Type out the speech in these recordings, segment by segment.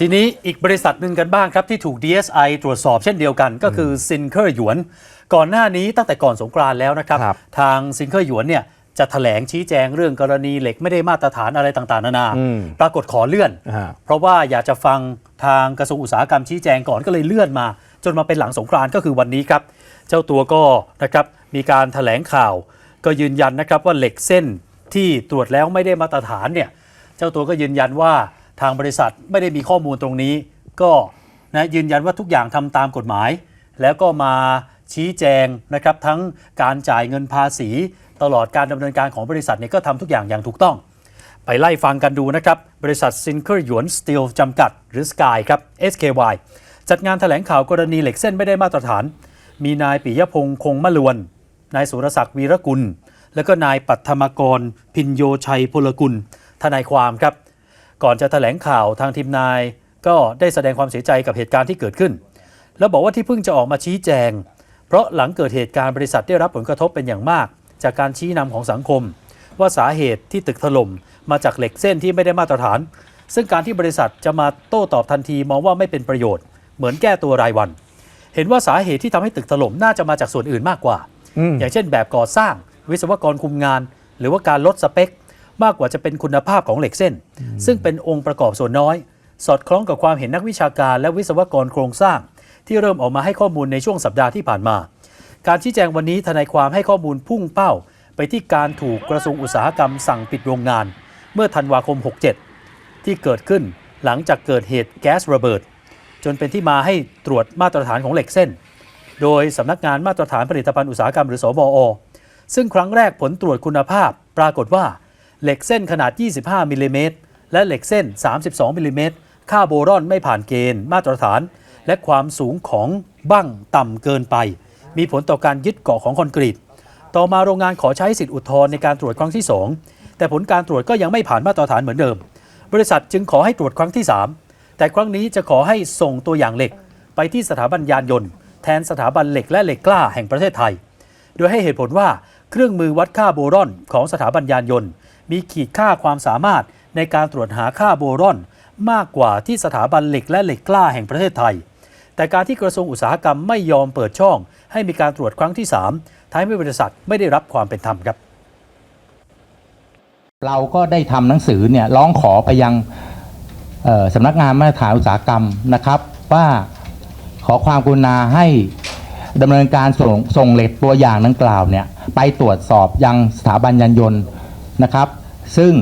ทีนี้อีกบริษัทหนึ่งกันบ้างครับ ที่ถูก DSI ตรวจสอบเช่นเดียวกันก็คือซินเคอร์หยวน ก่อนหน้านี้ตั้งแต่ก่อนสงกรานต์แล้วนะครับ ครับทางซินเคอร์หยวนเนี่ยจะแถลงชี้แจงเรื่องกรณีเหล็กไม่ได้มาตรฐานอะไรต่างๆ นานา อืมปรากฏขอเลื่อน อ่า เพราะว่าอยากจะฟังทางกระทรวงอุตสาหกรรมชี้แจงก่อนก็เลยเลื่อนมา จนมาเป็นหลังสงกรานต์ก็คือวันนี้ครับ เจ้าตัวก็นะครับมีการแถลงข่าว ก็ยืนยันนะครับว่าเหล็กเส้นที่ตรวจแล้วไม่ได้มาตรฐานเนี่ยเจ้าตัวก็ยืนยันว่า ทางบริษัทไม่ได้มีข้อมูลตรงนี้ ก็นะยืนยันว่าทุกอย่างทำตามกฎหมาย แล้วก็มาชี้แจงนะครับทั้งการจ่ายเงินภาษี ตลอดการดำเนินการของบริษัทเนี่ยก็ทำทุกอย่างอย่างถูกต้อง ไปไล่ฟังกันดูนะครับ บริษัทซินเคอร์หยวนสตีลจำกัด หรือ Sky ครับ SKY จัดงานแถลงข่าวกรณีเหล็กเส้นไม่ได้มาตรฐาน มีนายปิยพงษ์คงมะลวน นายสุรศักดิ์วีรกุล และก็นายปัทมกรพินโยชัยพลกุล ทนายความครับ ก่อนจะแถลงข่าวทางทีมนาย ก็ได้แสดงความเสียใจกับเหตุการณ์ที่เกิดขึ้น แล้วบอกว่าที่เพิ่งจะออกมาชี้แจง เพราะหลังเกิดเหตุการณ์บริษัทได้รับผลกระทบเป็นอย่างมาก จากการชี้นำของสังคม ว่าสาเหตุที่ตึกถล่มมาจากเหล็กเส้นที่ไม่ได้มาตรฐาน ซึ่งการที่บริษัทจะมาโต้ตอบทันทีมองว่าไม่เป็นประโยชน์ เหมือนแก้ตัวรายวัน เห็นว่าสาเหตุที่ทำให้ตึกถล่มน่าจะมาจากส่วนอื่นมากกว่าอืมอย่างเช่นแบบก่อสร้าง วิศวกรคุมงาน หรือว่าการลดสเปค มากกว่าจะเป็นคุณภาพของเหล็กเส้น ซึ่งเป็นองค์ประกอบส่วนน้อย สอดคล้องกับความเห็นนักวิชาการและวิศวกรโครงสร้าง ที่เริ่มออกมาให้ข้อมูลในช่วงสัปดาห์ที่ผ่านมา การชี้แจงวันนี้ทนายความให้ข้อมูลพุ่งเป้า ไปที่การถูกกระทรวงอุตสาหกรรมสั่งปิดโรงงาน เมื่อธันวาคม 67 ที่เกิดขึ้นหลังจากเกิดเหตุแก๊สระเบิด จนเป็นที่มาให้ตรวจมาตรฐานของเหล็กเส้น โดยสำนักงานมาตรฐานผลิตภัณฑ์อุตสาหกรรมหรือสบอซึ่งครั้งแรกผลตรวจคุณภาพปรากฏว่า เหล็กเส้นขนาด 25มิลลิเมตรและเหล็กเส้น 32มิลลิเมตรค่าโบรอนไม่ผ่านเกณฑ์มาตรฐาน และความสูงของบั้งต่ำเกินไป มีผลต่อการยึดเกาะของคอนกรีต ต่อมาโรงงานขอใช้สิทธิอุทธรณ์ในการตรวจครั้งที่ 2 แต่ผลการตรวจก็ยังไม่ผ่านมาตรฐานเหมือนเดิม บริษัทจึงขอให้ตรวจครั้งที่ 3 แต่ครั้งนี้จะขอให้ส่งตัวอย่างเหล็ก ไปที่สถาบันยานยนต์ แทนสถาบันเหล็กและเหล็กกล้าแห่งประเทศไทย โดยให้เหตุผลว่าเครื่องมือวัดค่าโบรอนของสถาบันยานยนต์ มีขีดค่าความสามารถในการตรวจหาค่าโบรอน มากกว่าที่สถาบันเหล็กและเหล็กกล้าแห่งประเทศไทย แต่การที่กระทรวงอุตสาหกรรมไม่ยอมเปิดช่อง ให้มีการตรวจครั้งที่ 3ทำให้บริษัทไม่ได้รับความเป็นธรรมครับ เราก็ได้ทำหนังสือเนี่ยร้องขอไปยังเอ่อสำนักงานมาตรฐานอุตสาหกรรมนะครับ ว่าขอความกรุณาให้ดำเนินการส่งส่งเหล็กตัวอย่างดังกล่าวเนี่ยไปตรวจสอบยังสถาบันยานยนต์ นะครับ ซึ่ง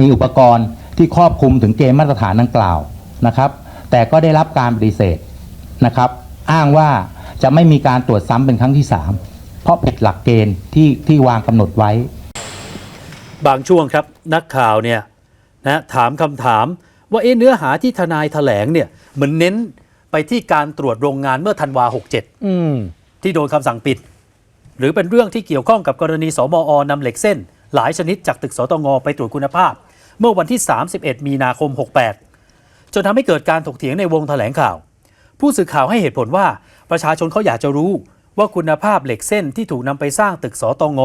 มีอุปกรณ์ที่ครอบคลุมถึงเกณฑ์มาตรฐานดังกล่าวนะครับ แต่ก็ได้รับการปฏิเสธนะครับ อ้างว่าจะไม่มีการตรวจซ้ำเป็นครั้งที่สามเพราะผิดหลักเกณฑ์ที่ที่วางกำหนดไว้ บางช่วงครับนักข่าวเนี่ยนะถามคำถามว่าเอ๊ะเนื้อหาที่ทนายแถลงเนี่ยเหมือนเน้นไปที่การตรวจโรงงานเมื่อธันวา 67 อืม ที่โดนคำสั่งปิด หรือเป็นเรื่องที่เกี่ยวข้องกับกรณีสมอนำเหล็กเส้น หลายชนิดจากตึกสตงไปตรวจคุณภาพ เมื่อวันที่ 31 มีนาคม 68 จนทำให้เกิดการถกเถียงในวงแถลงข่าว ผู้สื่อข่าวให้เหตุผลว่าประชาชนเขาอยากจะรู้ว่าคุณภาพเหล็กเส้นที่ถูกนำไปสร้างตึกสตง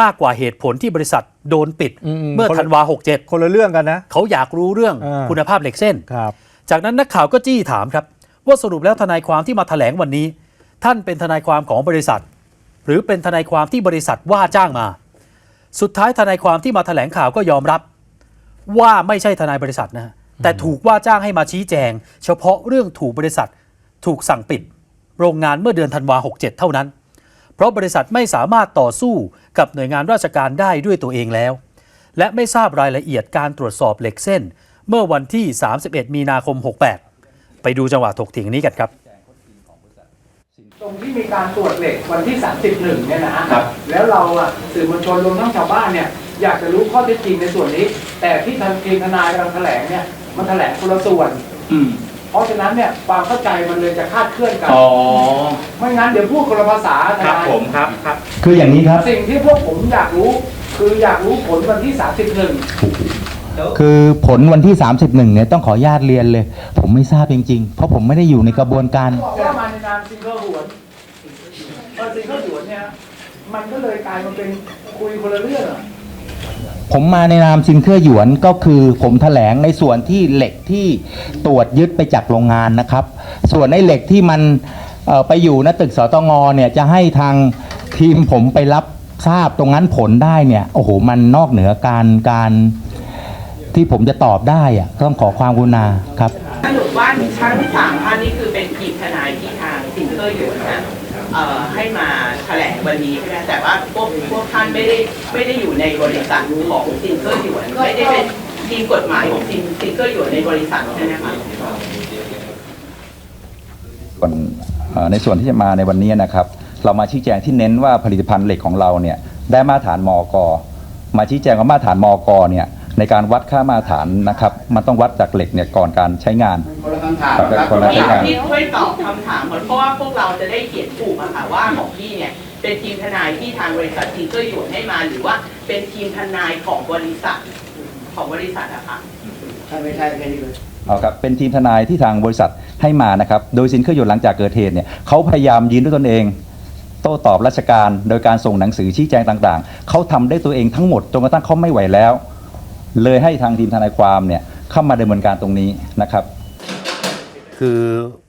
มากกว่าเหตุผลที่บริษัทโดนปิดอืมเมื่อคนละธันวา 67 คนละเรื่องกันนะเขาอยากรู้เรื่องอ่าคุณภาพเหล็กเส้นครับจากนั้นนักข่าวก็จี้ถามครับ ว่าสรุปแล้วทนายความที่มาแถลงวันนี้ ท่านเป็นทนายความของบริษัท หรือเป็นทนายความที่บริษัทว่าจ้างมา สุดท้ายทนายความที่มาแถลงข่าวก็ยอมรับ ว่าไม่ใช่ทนายบริษัทนะฮะแต่ถูกว่าจ้างให้มาชี้แจง เฉพาะเรื่องถูกบริษัทถูกสั่งปิด โรงงานเมื่อเดือนธันวา67 เท่านั้น เพราะบริษัทไม่สามารถต่อสู้กับหน่วยงานราชการได้ด้วยตัวเองแล้ว และไม่ทราบรายละเอียดการตรวจสอบเหล็กเส้น เมื่อวันที่ 31 มีนาคม 68 ไปดูจังหวะถกเถียงนี้กันครับ ตรงที่มีการตรวจเหล็กวันที่ 31 เนี่ยนะฮะแล้วเราอะสื่อมวลชนรวมทั้งชาวบ้านเนี่ยอยากจะรู้ข้อเท็จจริงในส่วนนี้ แต่ที่ทางทีมทนายกำลังแถลงเนี่ยมันแถลงคนละส่วนเพราะฉะนั้นเนี่ยความเข้าใจมันเลยจะคลาดเคลื่อนกัน อ๋อไม่งั้นเดี๋ยวพูดคนละภาษาทครับนายผมครับครับ คืออย่างนี้ครับ สิ่งที่พวกผมอยากรู้ คืออยากรู้ผลวันที่ 31คือผลวันที่ 31เนี่ยต้องขออนุญาตเรียนเลย ผมไม่ทราบจริงๆ เพราะผมไม่ได้อยู่ในกระบวนการบอกว่ามาในนามซิงเกิลหวนพอซิงเกิลหวนเนี่ยมันก็เลยกลายมาเป็นคุยคนละเรื่องอะผมมาในนามซินเคอร์หยวนก็คือผมแถลงในส่วนที่เหล็กที่ตรวจยึดไปจากโรงงานนะครับ ส่วนในเหล็กที่มันเอ่อไปอยู่ณตึกสตงเนี่ยจะให้ทางทีมผมไปรับทราบตรงนั้นผลได้เนี่ยโอ้โหมันนอกเหนือการการที่ผมจะตอบได้อะต้องขอความกรุณาครับสรุปว่าทั้งสามท่านนี่คือเป็นทีมทนายที่ทาง ซิงเกอร์อยู่นะเอ่อให้มาแถลงวันนี้ใช่ไหมแต่ว่าพวกพวกท่านไม่ได้ไม่ได้อยู่ในบริษัทของซิงเกอร์อยู่ไม่ได้เป็นทีมกฎหมายของซิงซิงเกอร์อยู่ในบริษัทใช่ไหมคะในส่วนที่จะมาในวันนี้นะครับ เรามาชี้แจงที่เน้นว่าผลิตภัณฑ์เหล็กของเราเนี่ยได้มาตรฐานมอกมาชี้แจงว่ามาตรฐานมอกเนี่ย ในการวัดค่ามาตรฐานนะครับ มันต้องวัดจากเหล็กเนี่ยก่อนการใช้งาน คนละคำถามครับครับคนละพี่คำถามพี่ช่วยตอบคำถามก่อนเพราะว่าพวกเราจะได้เขียนถูกอะค่ะว่าของพี่เนี่ยเป็นทีมทนายที่ทางบริษัทซิงเกอร์อยู่ให้มา หรือว่าเป็นทีมทนายของบริษัทของบริษัทอะค่ะ ใช่ไม่ใช่แค่นี้เลย เอาครับเป็นทีมทนายที่ทางบริษัทให้มานะครับ โดยสินเครื่องยนต์หลังจากเกิดเหตุเนี่ยเขาพยายามยืนด้วยตนเอง โต้ตอบราชการ โดยการส่งหนังสือชี้แจงต่างๆ เขาทำได้ตัวเองทั้งหมดจนกระทั่งเขาไม่ไหวแล้ว เลยให้ทางทีมทนายความเนี่ยเข้ามาดำเนินการตรงนี้นะครับ คือ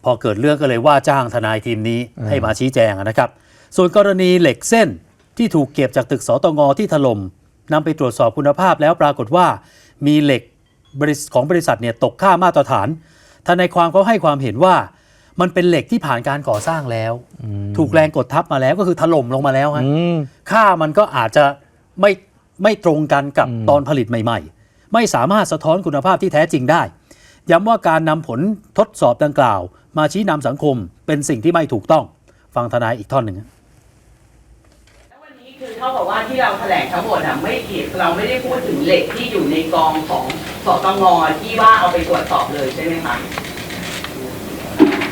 พอเกิดเรื่องก็เลยว่าจ้างทนายทีมนี้ให้มาชี้แจงนะครับ ส่วนกรณีเหล็กเส้นที่ถูกเก็บจากตึกสตงที่ถล่มนำไปตรวจสอบคุณภาพแล้วปรากฏว่ามีเหล็กบริษของบริษัทเนี่ยตกค่ามาตรฐานทนายความเขาให้ความเห็นว่ามันเป็นเหล็กที่ผ่านการก่อสร้างแล้ว ถูกแรงกดทับมาแล้วก็คือถล่มลงมาแล้วฮะค่ามันก็อาจจะไม่ ไม่ตรงกันกับตอนผลิตใหม่ ๆ ไม่สามารถสะท้อนคุณภาพที่แท้จริงได้ ย้ำว่าการนำผลทดสอบดังกล่าว มาชี้นำสังคมเป็นสิ่งที่ไม่ถูกต้อง ฟังทนายอีกท่อนหนึ่งฮะแล้ววันนี้คือเท่ากับว่าที่เราแถลงทั้งหมดอะไม่เกี่ยวเราไม่ได้พูดถึงเหล็กที่อยู่ในกองของสตงที่ว่าเอาไปตรวจสอบเลยใช่ไหมคะ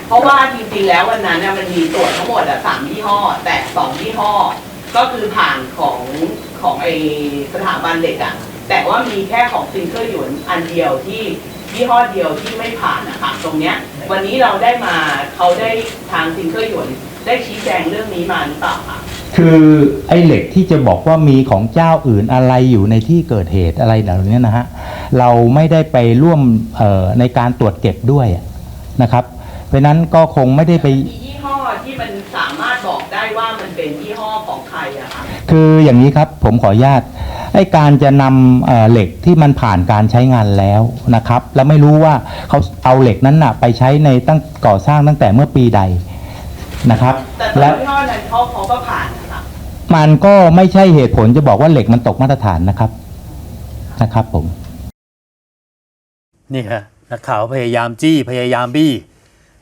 เพราะว่าจริงๆ แล้ววันนั้นน่ะมันมีตรวจทั้งหมดอะสามยี่ห้อ แต่สองยี่ห้อ ก็คือผ่านของ ของไอสถาบันเหล็กอะแต่ว่ามีแค่ของซิงเกิลหยวนอันเดียวที่ยี่ห้อเดียวที่ไม่ผ่านนะคะตรงเนี้ยวันนี้เราได้มาเขาได้ทางซิงเกิลหยวนได้ชี้แจงเรื่องนี้มาหรือเปล่าคะคือไอ้เหล็กที่จะบอกว่ามีของเจ้าอื่นอะไรอยู่ในที่เกิดเหตุอะไรเหล่านี้นะฮะเราไม่ได้ไปร่วมในการตรวจเก็บด้วยนะครับ เพราะนั้นก็คงไม่ได้ไป ที่มันสามารถบอกได้ว่ามันเป็นยี่ห้อของใครอะคะคืออย่างนี้ครับผมขออนุญาตไอ้การจะนำเอ่อเหล็กที่มันผ่านการใช้งานแล้วนะครับ แล้วไม่รู้ว่าเขาเอาเหล็กนั้นนะไปใช้ในตั้งก่อสร้างตั้งแต่เมื่อปีใดนะครับ แต่ตัวแล้วยี่ห้อนั้นเขาเขาก็ผ่านนะคะมันก็ไม่ใช่เหตุผลจะบอกว่าเหล็กมันตกมาตรฐานนะครับนะครับผม นี่ฮะนักข่าวพยายามจี้พยายามบี้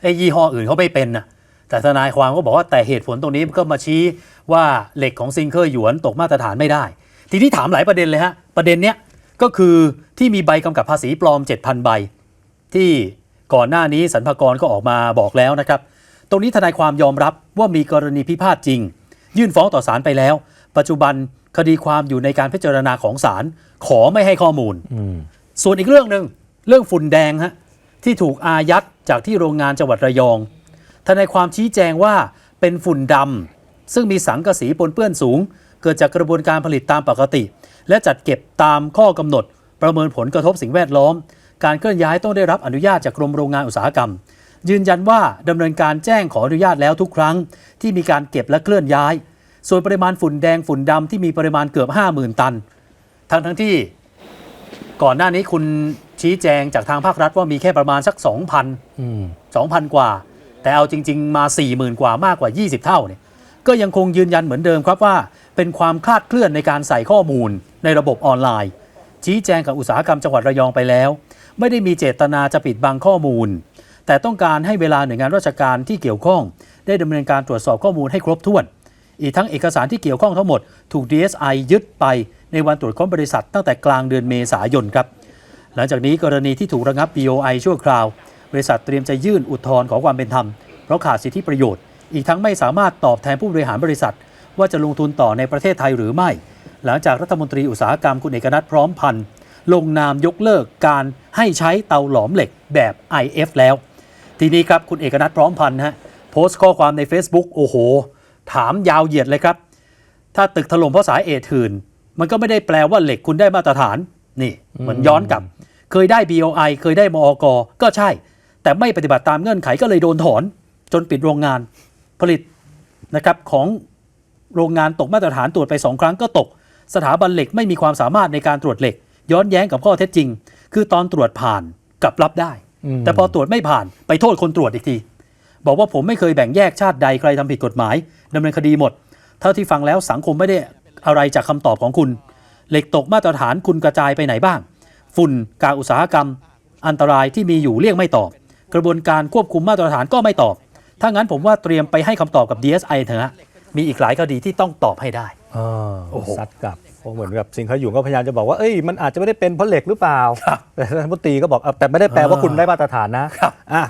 ไอ้ยี่ห้ออื่นเขาไม่เป็นนะ แต่ทนายความก็บอกว่าแต่เหตุผลตรงนี้ก็มาชี้ว่าเหล็กของซิงเกอร์หยวนตกมาตรฐานไม่ได้ ทีนี้ถามหลายประเด็นเลยฮะ ประเด็นเนี้ยก็คือที่มีใบกำกับภาษีปลอม 7,000 ใบ ที่ก่อนหน้านี้สรรพากรก็ออกมาบอกแล้วนะครับ ตรงนี้ทนายความยอมรับว่ามีกรณีพิพาทจริง ยื่นฟ้องต่อศาลไปแล้ว ปัจจุบันคดีความอยู่ในการพิจารณาของศาลขอไม่ให้ข้อมูลส่วนอีกเรื่องหนึ่งเรื่องฝุ่นแดงฮะที่ถูกอายัดจากที่โรงงานจังหวัดระยอง ทนายความชี้แจงว่าเป็นฝุ่นดำซึ่งมีสังกะสีปนเปื้อนสูง เกิดจากกระบวนการผลิตตามปกติ และจัดเก็บตามข้อกำหนด ประเมินผลกระทบสิ่งแวดล้อม การเคลื่อนย้ายต้องได้รับอนุญาตจากกรมโรงงานอุตสาหกรรม ยืนยันว่าดำเนินการแจ้งขออนุญาตแล้วทุกครั้ง ที่มีการเก็บและเคลื่อนย้าย ส่วนปริมาณฝุ่นแดงฝุ่นดำที่มีปริมาณเกือบ 50,000 ตัน ทั้งทั้งที่ ก่อนหน้านี้คุณชี้แจงจากทางภาครัฐว่ามีแค่ประมาณสัก 2,000 2,000 กว่า แต่เอาจริง ๆ มา 40,000 กว่ามากกว่า 20 เท่าเนี่ยก็ยังคงยืนยันเหมือนเดิมครับว่า เป็นความคลาดเคลื่อนในการใส่ข้อมูลในระบบออนไลน์ ชี้แจงกับอุตสาหกรรมจังหวัดระยองไปแล้ว ไม่ได้มีเจตนาจะปิดบังข้อมูล แต่ต้องการให้เวลาหน่วยงานราชการที่เกี่ยวข้อง ได้ดำเนินการตรวจสอบข้อมูลให้ครบถ้วน อีกทั้งเอกสารที่เกี่ยวข้องทั้งหมดถูก DSI ยึดไปในวันตรวจค้นบริษัทตั้งแต่กลางเดือนเมษายนครับ หลังจากนี้กรณีที่ถูกระงับ BOI ชั่วคราว บริษัทเตรียมจะยื่นอุทธรณ์ขอความเป็นธรรม เพราะขาดสิทธิประโยชน์ อีกทั้งไม่สามารถตอบแทนผู้บริหารบริษัท ว่าจะลงทุนต่อในประเทศไทยหรือไม่ หลังจากรัฐมนตรีอุตสาหกรรมคุณเอกนัทพร้อมพันธ์ลงนามยกเลิกการให้ใช้เตาหลอมเหล็กแบบ IF แล้ว ทีนี้ครับคุณเอกนัทพร้อมพันธ์ฮะโพสต์ข้อความใน Facebook โอ้โห ถามยาวเหยียดเลยครับ ถ้าตึกถล่มเพราะสายเหตุอื่นมันก็ไม่ได้แปลว่าเหล็กคุณได้มาตรฐาน นี่เหมือนย้อนกลับ เคยได้ BOI เคยได้มอกก็ใช่ แต่ไม่ปฏิบัติตามเงื่อนไขก็เลยโดนถอน จนปิดโรงงานผลิตนะครับของโรงงานตกมาตรฐานตรวจไปสองครั้งก็ตก สถาบันเหล็กไม่มีความสามารถในการตรวจเหล็ก ย้อนแย้งกับข้อเท็จจริง คือตอนตรวจผ่านกลับรับได้อืมแต่พอตรวจไม่ผ่านไปโทษคนตรวจอีกที บอกว่าผมไม่เคยแบ่งแยกชาติใดใครทำผิดกฎหมายดำเนินคดีหมด เท่าที่ฟังแล้วสังคมไม่ได้อะไรจากคำตอบของคุณ เหล็กตกมาตรฐานคุณกระจายไปไหนบ้าง ฝุ่นกากอุตสาหกรรม อันตรายที่มีอยู่เลี่ยงไม่ตอบ กระบวนการควบคุมมาตรฐานก็ไม่ตอบ ถ้างั้นผมว่าเตรียมไปให้คำตอบกับ DSI เถอะฮะมีอีกหลายคดีที่ต้องตอบให้ได้อ่าโอ้โหซัดกลับเพราะเหมือนกับสิงห์ขยุงก็พยายามจะบอกว่าเอ้ยมันอาจจะไม่ได้เป็นเพราะเหล็กหรือเปล่าครับแต่ท่านรัฐมนตรีก็บอกเอ่อแต่ไม่ได้แปลว่าอ่าคุณได้มาตรฐานนะครับอะ